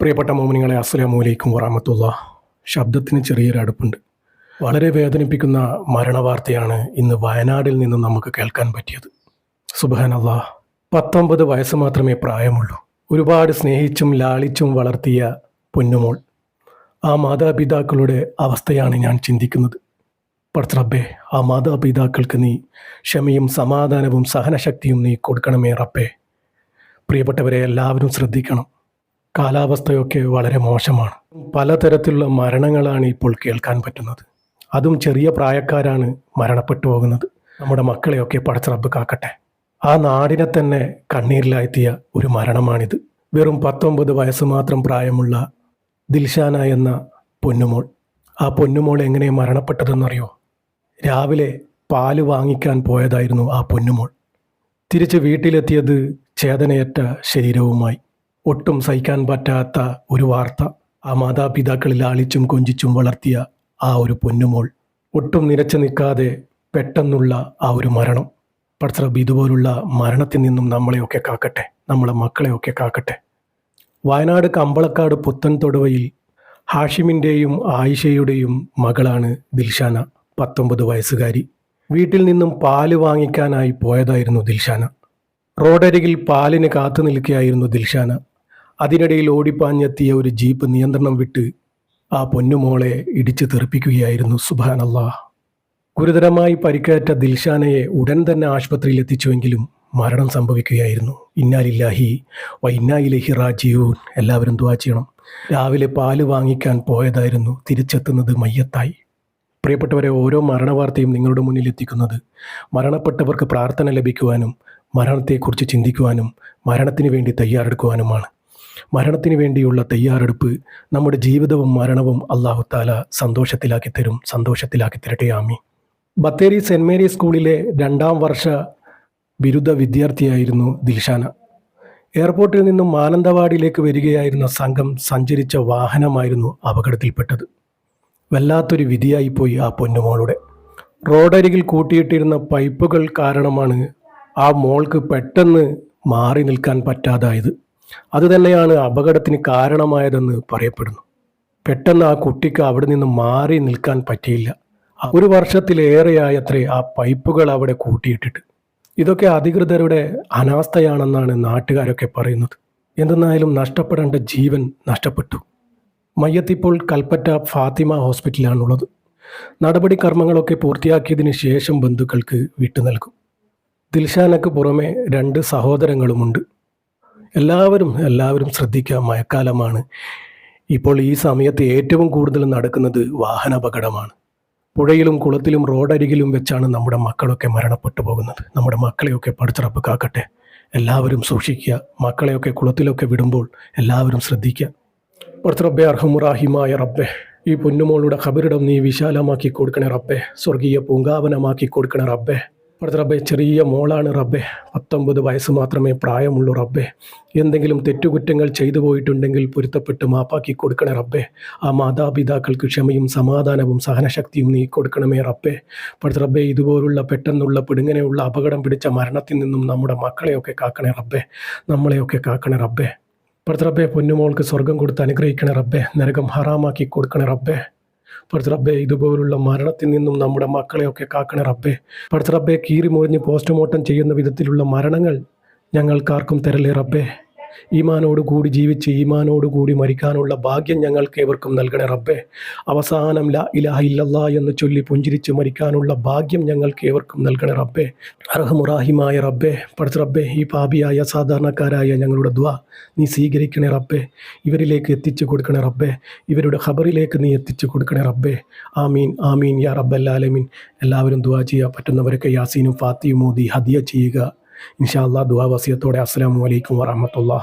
പ്രിയപ്പെട്ട മോമിനിങ്ങളെ അസ്സലാമു അലൈക്കും വറാമത്തുള്ള ശബ്ദത്തിന് ചെറിയൊരു അടുപ്പുണ്ട്. വളരെ വേദനിപ്പിക്കുന്ന മരണവാർത്തയാണ് ഇന്ന് വയനാടിൽ നിന്ന് നമുക്ക് കേൾക്കാൻ പറ്റിയത്. സുബാനല്ലാ പത്തൊമ്പത് വയസ്സ് മാത്രമേ പ്രായമുള്ളൂ. ഒരുപാട് സ്നേഹിച്ചും ലാളിച്ചും വളർത്തിയ പൊന്നുമോൾ. ആ മാതാപിതാക്കളുടെ അവസ്ഥയാണ് ഞാൻ ചിന്തിക്കുന്നത്. പടച്ചറബ്ബേ ആ മാതാപിതാക്കൾക്ക് നീ ക്ഷമയും സമാധാനവും സഹനശക്തിയും നീ കൊടുക്കണമേ റബ്ബേ. പ്രിയപ്പെട്ടവരെ എല്ലാവരും ശ്രദ്ധിക്കണം. കാലാവസ്ഥയൊക്കെ വളരെ മോശമാണ്. പലതരത്തിലുള്ള മരണങ്ങളാണ് ഇപ്പോൾ കേൾക്കാൻ പറ്റുന്നത്. അതും ചെറിയ പ്രായക്കാരാണ് മരണപ്പെട്ടു പോകുന്നത്. നമ്മുടെ മക്കളെയൊക്കെ പടച്ചറബ് കാക്കട്ടെ. ആ നാടിനെ തന്നെ കണ്ണീരിലാഴ്ത്തിയ ഒരു മരണമാണിത്. വെറും പത്തൊമ്പത് വയസ്സ് മാത്രം പ്രായമുള്ള ദിൽഷാന എന്ന പൊന്നുമോൾ. ആ പൊന്നുമോൾ എങ്ങനെ മരണപ്പെട്ടതെന്നറിയോ? രാവിലെ പാൽ വാങ്ങിക്കാൻ പോയതായിരുന്നു ആ പൊന്നുമോൾ. തിരിച്ച് വീട്ടിലെത്തിയത് ചേതനയറ്റ ശരീരവുമായി. ഒട്ടും സഹിക്കാൻ പറ്റാത്ത ഒരു വാർത്ത. ആ മാതാപിതാക്കളിൽ ആളിച്ചും കൊഞ്ചിച്ചും വളർത്തിയ ആ ഒരു പൊന്നുമോൾ ഒട്ടും നിരച്ചു നിൽക്കാതെ പെട്ടെന്നുള്ള ആ ഒരു മരണം. പടച്ചറബ് ഇതുപോലുള്ള മരണത്തിൽ നിന്നും നമ്മളെയൊക്കെ കാക്കട്ടെ. നമ്മളെ മക്കളെയൊക്കെ കാക്കട്ടെ. വയനാട് കമ്പളക്കാട് പുത്തൻ തൊടുവയിൽ ഹാഷിമിന്റെയും ആയിഷയുടെയും മകളാണ് ദിൽഷാന പത്തൊമ്പത് വയസ്സുകാരി. വീട്ടിൽ നിന്നും പാൽ വാങ്ങിക്കാനായി പോയതായിരുന്നു ദിൽഷാന. റോഡരികിൽ പാലിന് കാത്തു നിൽക്കുകയായിരുന്നു ദിൽഷാന. അതിനിടയിൽ ഓടിപ്പാഞ്ഞെത്തിയ ഒരു ജീപ്പ് നിയന്ത്രണം വിട്ട് ആ പൊന്നുമോളെ ഇടിച്ചു തെറിപ്പിക്കുകയായിരുന്നു. സുബാനല്ലാ ഗുരുതരമായി പരിക്കേറ്റ ദിൽഷാനയെ ഉടൻ തന്നെ ആശുപത്രിയിൽ എത്തിച്ചുവെങ്കിലും മരണം സംഭവിക്കുകയായിരുന്നു. ഇന്നാലില്ലാഹി വൈന്നായിലഹി റാജിയൂൻ എല്ലാവരും ദുവാ ചെയ്യണം. രാവിലെ പാൽ വാങ്ങിക്കാൻ പോയതായിരുന്നു. തിരിച്ചെത്തുന്നത് മയ്യത്തായി. പ്രിയപ്പെട്ടവരെ ഓരോ മരണവാർത്തയും നിങ്ങളുടെ മുന്നിൽ എത്തിക്കുന്നത് മരണപ്പെട്ടവർക്ക് പ്രാർത്ഥന ലഭിക്കുവാനും മരണത്തെക്കുറിച്ച് ചിന്തിക്കുവാനും മരണത്തിന് വേണ്ടി തയ്യാറെടുക്കുവാനുമാണ്. മരണത്തിന് വേണ്ടിയുള്ള തയ്യാറെടുപ്പ് നമ്മുടെ ജീവിതവും മരണവും അള്ളാഹു താല സന്തോഷത്തിലാക്കി തരും സന്തോഷത്തിലാക്കി തരട്ടെ ആമി ബത്തേരി സെന്റ് മേരി സ്കൂളിലെ രണ്ടാം വർഷ ബിരുദ വിദ്യാർത്ഥിയായിരുന്നു ദിൽഷാന. എയർപോർട്ടിൽ നിന്നും മാനന്തവാടിയിലേക്ക് വരികയായിരുന്ന സംഘം സഞ്ചരിച്ച വാഹനമായിരുന്നു അപകടത്തിൽപ്പെട്ടത്. വല്ലാത്തൊരു വിധിയായിപ്പോയി ആ പൊന്നുമോളുടെ. റോഡരികിൽ കൂട്ടിയിട്ടിരുന്ന പൈപ്പുകൾ കാരണമാണ് ആ മോൾക്ക് പെട്ടെന്ന് മാറി നിൽക്കാൻ പറ്റാതായത്. അതുതന്നെയാണ് അപകടത്തിന് കാരണമായതെന്ന് പറയപ്പെടുന്നു. പെട്ടെന്ന് ആ കുട്ടിക്ക് അവിടെ നിന്ന് മാറി നിൽക്കാൻ പറ്റിയില്ല. ഒരു വർഷത്തിലേറെയായത്രേ ആ പൈപ്പുകൾ അവിടെ കൂട്ടിയിട്ടിട്ട്. ഇതൊക്കെ അധികൃതരുടെ അനാസ്ഥയാണെന്നാണ് നാട്ടുകാരൊക്കെ പറയുന്നത്. എന്തെന്നായാലും നഷ്ടപ്പെടേണ്ട ജീവൻ നഷ്ടപ്പെട്ടു. മയ്യത്തിപ്പോൾ കൽപ്പറ്റ ഫാത്തിമ ഹോസ്പിറ്റലാണുള്ളത് നടപടി കർമ്മങ്ങളൊക്കെ പൂർത്തിയാക്കിയതിന് ശേഷം ബന്ധുക്കൾക്ക് വിട്ടു നൽകും. ദിൽഷാനക്ക് പുറമെ രണ്ട് സഹോദരങ്ങളുമുണ്ട്. എല്ലാവരും എല്ലാവരും ശ്രദ്ധിക്കുക. മഴക്കാലമാണ്. ഇപ്പോൾ ഈ സമയത്ത് ഏറ്റവും കൂടുതൽ നടക്കുന്നത് വാഹനാപകടമാണ്. പുഴയിലും കുളത്തിലും റോഡരികിലും വെച്ചാണ് നമ്മുടെ മക്കളൊക്കെ മരണപ്പെട്ടു പോകുന്നത്. നമ്മുടെ മക്കളെയൊക്കെ പഠിച്ചിറപ്പ് കാക്കട്ടെ എല്ലാവരും സൂക്ഷിക്കുക. മക്കളെയൊക്കെ കുളത്തിലൊക്കെ വിടുമ്പോൾ എല്ലാവരും ശ്രദ്ധിക്കുക. പഠിച്ച അർഹമുറാഹിമായ റബ്ബെ ഈ പൊന്നുമോളുടെ ഖബറിടം നീ വിശാലമാക്കി കൊടുക്കണേ റബ്ബെ. സ്വർഗീയ പൂങ്കാവനമാക്കി കൊടുക്കണേ റബ്ബെ. പഠിച്ച റബ്ബെ ചെറിയ മോളാണ് റബ്ബെ. പത്തൊമ്പത് വയസ്സ് മാത്രമേ പ്രായമുള്ളൂ റബ്ബെ. എന്തെങ്കിലും തെറ്റുകുറ്റങ്ങൾ ചെയ്തു പോയിട്ടുണ്ടെങ്കിൽ പൊരുത്തപ്പെട്ട് മാപ്പാക്കി കൊടുക്കണേ റബ്ബെ. ആ മാതാപിതാക്കൾക്ക് ക്ഷമയും സമാധാനവും സഹനശക്തിയും നീ കൊടുക്കണമേ റബ്ബെ. അവിടുത്തെ റബ്ബെ ഇതുപോലുള്ള പെട്ടെന്നുള്ള പിടുങ്ങനെയുള്ള അപകടം പിടിച്ച മരണത്തിൽ നിന്നും നമ്മുടെ മക്കളെയൊക്കെ കാക്കണേ റബ്ബെ. നമ്മളെയൊക്കെ കാക്കണേ റബ്ബെ. പഠിച്ച റബ്ബെ പൊന്നുമോൾക്ക് സ്വർഗം കൊടുത്ത് അനുഗ്രഹിക്കണേ റബ്ബെ. നരകം ഹറാമാക്കി കൊടുക്കണേ റബ്ബെ. പഠിച്ച റബ്ബെ ഇതുപോലുള്ള മരണത്തിൽ നിന്നും നമ്മുടെ മക്കളെയൊക്കെ കാക്കണേ റബ്ബെ. പഠിച്ച റബ്ബെ കീറി മുറിഞ്ഞ് പോസ്റ്റ്മോർട്ടം ചെയ്യുന്ന വിധത്തിലുള്ള മരണങ്ങൾ ഞങ്ങൾക്കാർക്കും തരലേ റബ്ബെ. ഈമാനോട് കൂടി ജീവിച്ച് ഈമാനോട് കൂടി മരിക്കാനുള്ള ഭാഗ്യം ഞങ്ങൾക്ക് ഏവർക്കും നൽകണേ റബ്ബേ. അവസാനം ല ഇലാഹ ഇല്ലല്ലാ എന്ന് ചൊല്ലി പുഞ്ചിരിച്ച് മരിക്കാനുള്ള ഭാഗ്യം ഞങ്ങൾക്ക് ഏവർക്കും നൽകണേ റബ്ബേ. അർഹമുറാഹിമായ റബ്ബെ പഠിച്ച റബ്ബെ ഈ പാപിയായ സാധാരണക്കാരായ ഞങ്ങളുടെ ദ്വാ നീ സ്വീകരിക്കണേ റബ്ബേ. ഇവരിലേക്ക് എത്തിച്ചു കൊടുക്കണേ റബ്ബേ. ഇവരുടെ ഖബറിലേക്ക് നീ എത്തിച്ചു കൊടുക്കണേ റബ്ബേ. ആമീൻ ആമീൻ യാ റബ്ബല്ലാലമീൻ എല്ലാവരും ദുവാ ചെയ്യാൻ പറ്റുന്നവരൊക്കെ യാസീനും ഫാത്തിയും മോദി ഹദിയ ചെയ്യുക. ഇൻഷാ അള്ളാഹ് ദുവാ വസിയത്തോടെ അസ്സലാമു അലൈക്കും വറഹമത്തുള്ള